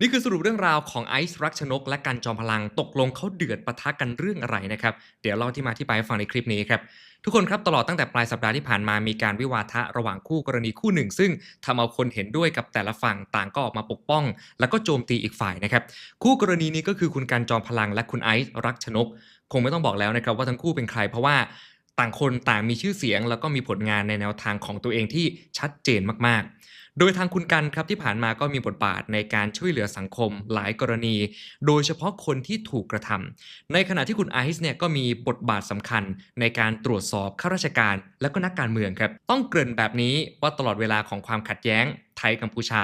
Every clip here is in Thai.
นี่คือสรุปเรื่องราวของไอซ์รักชนก และกันจอมพลังตกลงเขาเดือดปะทะกันเรื่องอะไรนะครับ เดี๋ยวเล่าที่มาที่ไปให้ฟังในคลิปนี้ครับ ทุกคนครับตลอดตั้งแต่ปลายสัปดาห์ที่ผ่านมามีการวิวาทะระหว่างคู่กรณีคู่หนึ่ง ซึ่งทำเอาคนเห็นด้วยกับแต่ละฝั่งต่างก็ออกมาปกป้อง แล้วก็โจมตีอีกฝ่ายนะครับ คู่กรณีนี้ก็คือคุณกันจอมพลัง และคุณไอซ์รักชนก คงไม่ต้องบอกแล้วนะครับว่าทั้งคู่เป็นใครเพราะว่าต่างคนต่างมีชื่อเสียง แล้วก็มีผลงานในแนวทางของตัวเองที่ชัดเจนมากๆ โดยทางคุณกันครับที่ผ่านมาก็มีบทบาทในการช่วยเหลือสังคมหลายกรณี โดยเฉพาะคนที่ถูกกระทำในขณะที่คุณไอซ์เนี่ยก็มีบทบาทสำคัญในการตรวจสอบข้าราชการ และก็นักการเมืองครับต้องเกริ่นแบบนี้ว่าตลอดเวลาของความขัดแย้งไทยกัมพูชา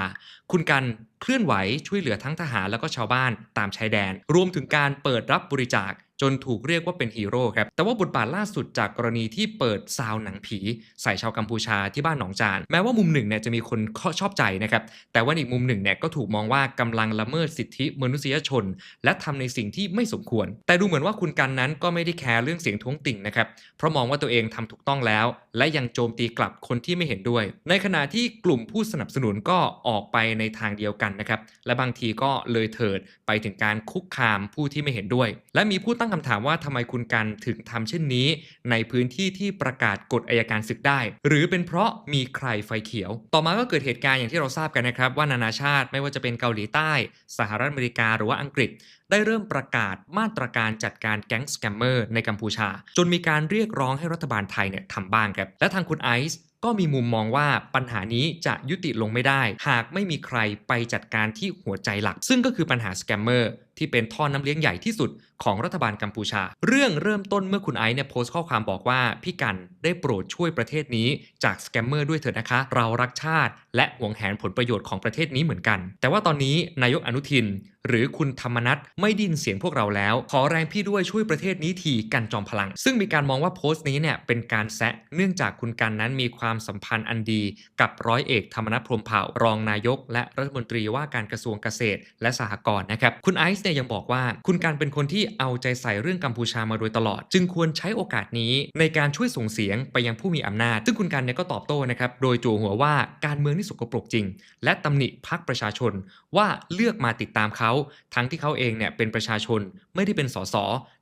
คุณกันเคลื่อนไหวช่วยเหลือทั้งทหารแล้วก็ชาวบ้านตามชายแดน รวมถึงการเปิดรับบริจาค จนถูกเรียกว่าเป็นฮีโร่ครับ แต่ว่าบทบาทล่าสุดจากกรณีที่เปิดซาวหนังผี ใส่ชาวกัมพูชาที่บ้านหนองจาน แม้ว่ามุมหนึ่งเนี่ยจะมีคนชอบใจนะครับ แต่ว่าอีกมุมหนึ่งเนี่ยก็ถูกมองว่ากำลังละเมิดสิทธิมนุษยชน และทำในสิ่งที่ไม่สมควร แต่ดูเหมือนว่าคุณกันนั้นก็ไม่ได้แคร์เรื่องเสียงท้วงติ่งนะครับ เพราะมองว่าตัวเองทำถูกต้องแล้ว และยังโจมตีกลับคนที่ไม่เห็นด้วย ในขณะที่กลุ่มผู้สนับสนุนก็ออกไปในทางเดียวกันนะครับ และบางทีก็เลยเถิดไปถึงการคุกคามผู้ที่ไม่เห็นด้วย และมีผู้ตั้งคำถามว่าทำไมคุณกันถึงทำเช่นนี้ ในพื้นที่ที่ประกาศกฎอายการศึกได้ หรือเป็นเพราะมีใครไฟเขียว ต่อมาก็เกิดเหตุการณ์อย่างที่เราทราบกันนะครับว่านานาชาติไม่ว่าจะเป็นเกาหลีใต้ สหรัฐอเมริกาหรือว่าอังกฤษได้เริ่มประกาศมาตรการจัดการแก๊งสแกมเมอร์ในกัมพูชา จนมีการเรียกร้องให้รัฐบาลไทยเนี่ยทำบ้างครับ และทางคุณไอซ์ก็มีมุมมองว่าปัญหานี้จะยุติลงไม่ได้ หากไม่มีใครไปจัดการที่หัวใจหลัก ซึ่งก็คือปัญหาสแกมเมอร์ที่เป็นท่อน้ำเลี้ยงใหญ่ที่สุดของรัฐบาลกัมพูชา เรื่องเริ่มต้นเมื่อคุณไอซ์เนี่ยโพสต์ข้อความบอกว่า พี่กันได้โปรดช่วยประเทศนี้จากสแกมเมอร์ด้วยเถิดนะคะ เรารักชาติ และหวงแหนผลประโยชน์ของประเทศนี้เหมือนกัน แต่ว่าตอนนี้นายกอนุทิน หรือคุณธรรมนัทไม่ดินเสียงพวกเราแล้ว ขอแรงพี่ด้วยช่วยประเทศนี้ทีกันจอมพลัง ซึ่งมีการมองว่าโพสต์นี้เนี่ยเป็นการแซะเนื่องจากคุณกันนั้นมีความสัมพันธ์อันดี กับร้อยเอกธรรมนัฐพรมเผ่ารองนายก และรัฐมนตรีว่าการกระทรวงเกษตร และสหกรณ์นะครับคุณไอซ์เนี่ยยังบอกว่า คุณการเป็นคนที่เอาใจใส่เรื่องกัมพูชามาโดยตลอด จึงควรใช้โอกาสนี้ในการช่วยส่งเสียงไปยังผู้มีอำนาจ ซึ่งคุณการเนี่ยก็ตอบโต้นะครับโดยจั่หัวว่าการเมืองนี่สกปรกจริง และตำหนิพักประชาชนว่าเลือกมาติดตามเขาทั้งที่เขาเองเนี่ยเป็นประชาชนไม่ได้เป็นสส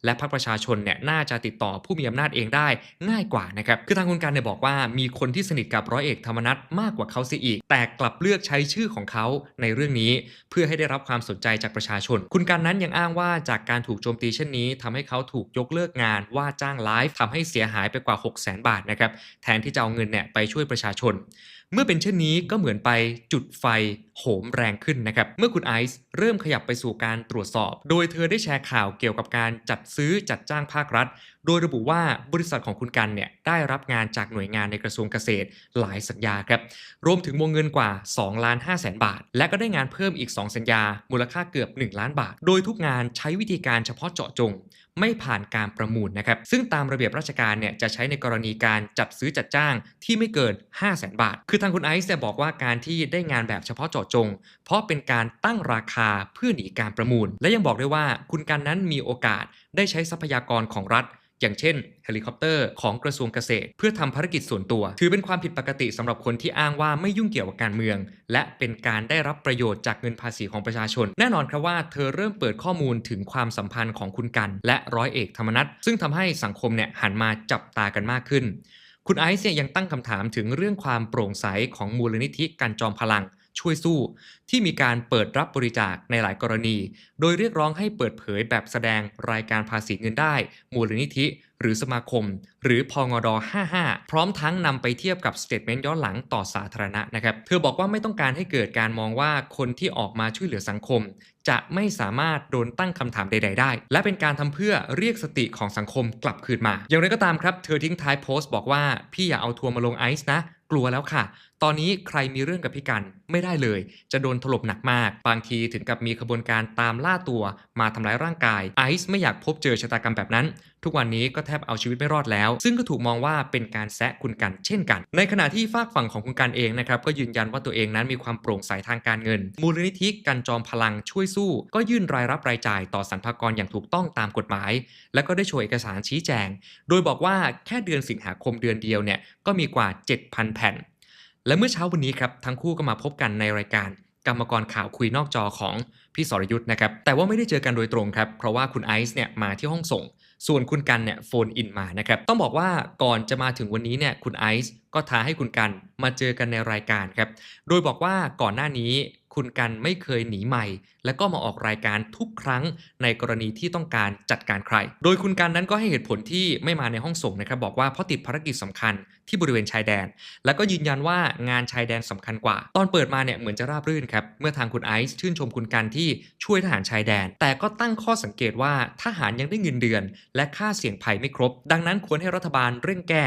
และพักประชาชนเนี่ยน่าจะติดต่อผู้มีอำนาจเองได้ง่ายกว่านะครับคือทางคุณการเนี่ยบอกว่ามีคนที่สนิทกับร้อยเอกธรรมนัฐมากกว่าเขาเสียอีก แต่กลับเลือกใช้ชื่อของเขาในเรื่องนี้ เพื่อให้ได้รับความสนใจจากประชาชน คุณการนั้นยังอ้างว่าจากการถูกโจมตีเช่นนี้ทำให้เขาถูกยกเลิกงานว่าจ้างไลฟ์ทำให้เสียหายไปกว่า 6 0 0 0 0 0บาทนะครับแทนที่จะเอาเงินเนี่ยไปช่วยประชาชน เมื่อเป็นเช่นนี้ก็เหมือนไปจุดไฟโหมแรงขึ้นนะครับเมื่อคุณไอซ์เริ่มขยับไปสู่การตรวจสอบ โดยเธอได้แชร์ข่าวเกี่ยวกับการจัดซื้อจัดจ้างภาครัฐ โดยระบุว่าบริษัทของคุณกันเนี่ยได้รับงานจากหน่วยงานในกระทรวงเกษตรหลายสัญญาครับ รวมถึงวงเงินกว่า2ล้าน5แสนบาท และก็ได้งานเพิ่มอีก 2 สัญญา มูลค่าเกือบ 1 ล้านบาท โดยทุกงานใช้วิธีการเฉพาะเจาะจง ไม่ผ่านการประมูลนะครับ ซึ่งตามระเบียบราชการเนี่ยจะใช้ในกรณีการจัดซื้อจัดจ้างที่ไม่เกิน 5 0 0แสนบาท คือทางคุณไอซ์เนี่ยบอกว่าการที่ได้งานแบบเฉพาะเจาะจง เพราะเป็นการตั้งราคาเพื่อหนีการประมูล และยังบอกด้วยว่าคุณการนั้นมีโอกาสได้ใช้ทรัพยากรของรัฐ อย่างเช่นเฮลิคอปเตอร์ของกระทรวงเกษตร เพื่อทำภารกิจส่วนตัว ถือเป็นความผิดปกติสำหรับคนที่อ้างว่าไม่ยุ่งเกี่ยวกับการเมือง และเป็นการได้รับประโยชน์จากเงินภาษีของประชาชน แน่นอนครับว่าเธอเริ่มเปิดข้อมูลถึงความสัมพันธ์ของคุณกัน และร้อยเอกธรรมนัฐซึ่งทำให้สังคมเนี่ยหันมาจับตากันมากขึ้น คุณไอซ์เนี่ยยังตั้งคำถามถึงเรื่องความโปร่งใสของมูลนิธิกันจอมพลัง ช่วยสู้ ที่มีการเปิดรับบริจาคในหลายกรณี โดยเรียกร้องให้เปิดเผยแบบแสดงรายการภาษีเงินได้ มูลนิธิ หรือสมาคม หรือพองด55 พร้อมทั้งนำไปเทียบกับสเตทเมนต์ย้อนหลังต่อสาธารณะนะครับ เธอบอกว่าไม่ต้องการให้เกิดการมองว่าคนที่ออกมาช่วยเหลือสังคม จะไม่สามารถโดนตั้งคำถามใด ๆ ได้ และเป็นการทำเพื่อเรียกสติของสังคมกลับคืนมา อย่างไรก็ตามครับ เธอทิ้งท้ายโพสต์บอกว่า พี่อย่าเอาทัวร์มาลงไอซ์นะ กลัวแล้วค่ะ ตอนนี้ใครมีเรื่องกับพี่กันไม่ได้เลย จะโดนถล่มหนักมาก บางทีถึงกับมีขบวนการตามล่าตัวมาทำร้ายร่างกาย ไอซ์ไม่อยากพบเจอชะตากรรมแบบนั้น ทุกวันนี้ก็แทบเอาชีวิตไม่รอดแล้ว ซึ่งก็ถูกมองว่าเป็นการแซะคุณกันเช่นกัน ในขณะที่ฝากฝั่งของคุณกันเองนะครับก็ยืนยันว่าตัวเองนั้นมีความโปร่งใสทางการเงิน มูลนิธิกันจอมพลังช่วยสู้ก็ยื่นรายรับรายจ่ายต่อสรรพากรอย่างถูกต้องตามกฎหมาย แล้วก็ได้โชว์เอกสารชี้แจง โดยบอกว่าแค่เดือนสิงหาคมเดือนเดียวเนี่ยก็มีกว่า 7,000 แผ่น และเมื่อเช้าวันนี้ครับทั้งคู่ก็มาพบกันในรายการกรรมกรข่าวคุยนอกจอของพี่สรยุทธ์นะครับ แต่ว่าไม่ได้เจอกันโดยตรงครับ เพราะว่าคุณไอซ์เนี่ยมาที่ห้องส่ง ส่วนคุณกันเนี่ยโฟนอินมานะครับ ต้องบอกว่าก่อนจะมาถึงวันนี้เนี่ยคุณไอซ์ก็ท้าให้คุณกันมาเจอกันในรายการครับ โดยบอกว่าก่อนหน้านี้ คุณกันไม่เคยหนีใหม่ และก็มาออกรายการทุกครั้งในกรณีที่ต้องการจัดการใคร โดยคุณกันนั้นก็ให้เหตุผลที่ไม่มาในห้องส่งนะครับบอกว่าเพราะติดภารกิจสำคัญที่บริเวณชายแดน แล้วก็ยืนยันว่างานชายแดนสำคัญกว่า ตอนเปิดมาเนี่ยเหมือนจะราบรื่นครับเมื่อทางคุณไอซ์ชื่นชมคุณกันที่ช่วยทหารชายแดน แต่ก็ตั้งข้อสังเกตว่าทหารยังได้เงินเดือน และค่าเสี่ยงภัยไม่ครบ ดังนั้นควรให้รัฐบาลเร่งแก้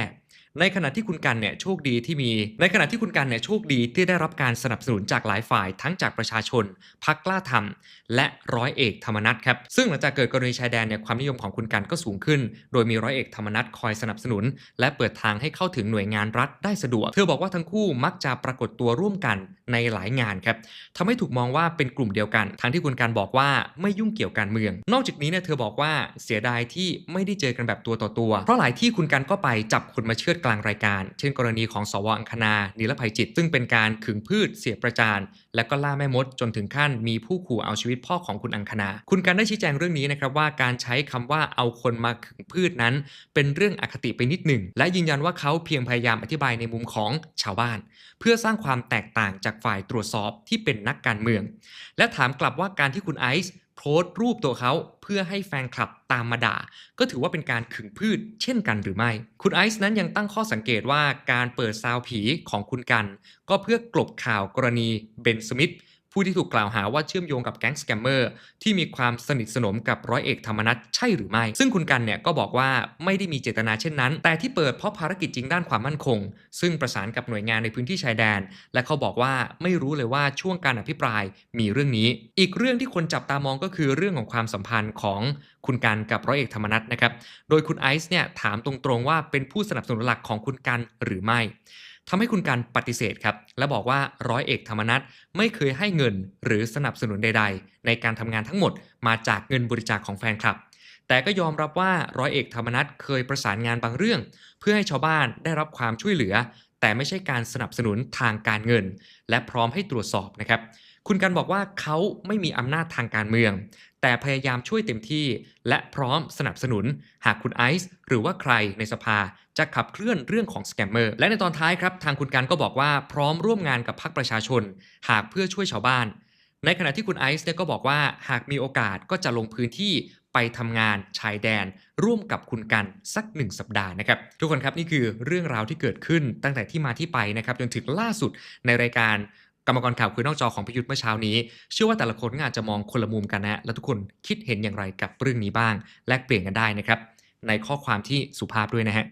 ในขณะที่คุณกันเนี่ยโชคดีที่มี ในขณะที่คุณกันเนี่ยโชคดีที่ได้รับการสนับสนุนจากหลายฝ่ายทั้งจากประชาชนพักกล้าทำและร้อยเอกธรรมนัฐครับซึ่งหลังจากเกิดกรณีชายแดนเนี่ยความนิยมของคุณกันก็สูงขึ้น โดยมีร้อยเอกธรรมนัฐคอยสนับสนุน และเปิดทางให้เข้าถึงหน่วยงานรัฐได้สะดวก เธอบอกว่าทั้งคู่มักจะปรากฏตัวร่วมกันในหลายงานครับทำให้ถูกมองว่าเป็นกลุ่มเดียวกันทั้งที่คุณกันบอกว่าไม่ยุ่งเกี่ยวการเมือง นอกจากนี้เนี่ยเธอบอกว่าเสียดายที่ไม่ได้เจอกันแบบตัวต่อตัว เพราะหลายที่คุณกันก็ไปจับคนมาเชือดกลางรายการ เช่นกรณีของสวอังคณานิรภัยจิต ซึ่งเป็นการขึงพืชเสียประจานและก็ล่าแม่มดจนถึงขั้นมีผู้ขู่เอาชีวิตพ่อของคุณอังคณา คุณกันได้ชี้แจงเรื่องนี้นะครับว่าการใช้คำว่าเอาคนมาขึงพืชนั้น เป็นเรื่องอคติไปนิดหนึ่ง และยืนยันว่าเขาเพียงพยายามอธิบายในมุมของชาวบ้าน เพื่อสร้างความแตกต่างจากฝ่ายตรวจสอบที่เป็นนักการเมือง และถามกลับว่าการที่คุณไอซ์ โพสต์รูปตัวเขาเพื่อให้แฟนคลับตามมาด่า ก็ถือว่าเป็นการขึงพืชเช่นกันหรือไม่ คุณไอซ์นั้นยังตั้งข้อสังเกตว่าการเปิดซาวผีของคุณกัน ก็เพื่อกลบข่าวกรณีเบนสมิธ ผู้ที่ถูกกล่าวหาว่าเชื่อมโยงกับแก๊งสแกมเมอร์ที่มีความสนิทสนมกับร้อยเอกธรรมนัฐใช่หรือไม่ ซึ่งคุณกันเนี่ยก็บอกว่าไม่ได้มีเจตนาเช่นนั้น แต่ที่เปิดเพราะภารกิจจริงด้านความมั่นคง ซึ่งประสานกับหน่วยงานในพื้นที่ชายแดน และเขาบอกว่าไม่รู้เลยว่าช่วงการอภิปรายมีเรื่องนี้ อีกเรื่องที่คนจับตามองก็คือเรื่องของความสัมพันธ์ของคุณกันกับร้อยเอกธรรมนัฐนะครับ โดยคุณไอซ์เนี่ยถามตรงๆว่าเป็นผู้สนับสนุนหลักของคุณกันหรือไม่ ทำให้คุณการปฏิเสธครับ และบอกว่าร้อยเอกธรรมนัฐไม่เคยให้เงินหรือสนับสนุนใด ๆ ในการทำงานทั้งหมดมาจากเงินบริจาคของแฟนคลับ แต่ก็ยอมรับว่าร้อยเอกธรรมนัฐเคยประสานงานบางเรื่อง เพื่อให้ชาวบ้านได้รับความช่วยเหลือ แต่ไม่ใช่การสนับสนุนทางการเงิน และพร้อมให้ตรวจสอบนะครับ คุณกันบอกว่าเขาไม่มีอำนาจทางการเมือง แต่พยายามช่วยเต็มที่ และพร้อมสนับสนุน หากคุณไอซ์หรือว่าใครในสภาจะขับเคลื่อนเรื่องของสแกมเมอร์และในตอนท้ายครับ ทางคุณกันก็บอกว่าพร้อมร่วมงานกับพรรคประชาชน หากเพื่อช่วยชาวบ้านในขณะที่คุณไอซ์เนี่ยก็บอกว่าหากมีโอกาสก็จะลงพื้นที่ไปทำงานชายแดน ร่วมกับคุณกันสักหนึ่งสัปดาห์นะครับ ทุกคนครับนี่คือเรื่องราวที่เกิดขึ้นตั้งแต่ที่มาที่ไปนะครับจนถึงล่าสุดในรายการกรรมกรข่าวคุยนอกจอของพิยุทธ์เมื่อเช้านี้ เชื่อว่าแต่ละคนอาจจะมองคนละมุมกันนะและทุกคนคิดเห็นอย่างไรกับเรื่องนี้บ้าง แลกเปลี่ยนกันได้นะครับ ในข้อความที่สุภาพด้วยนะฮะ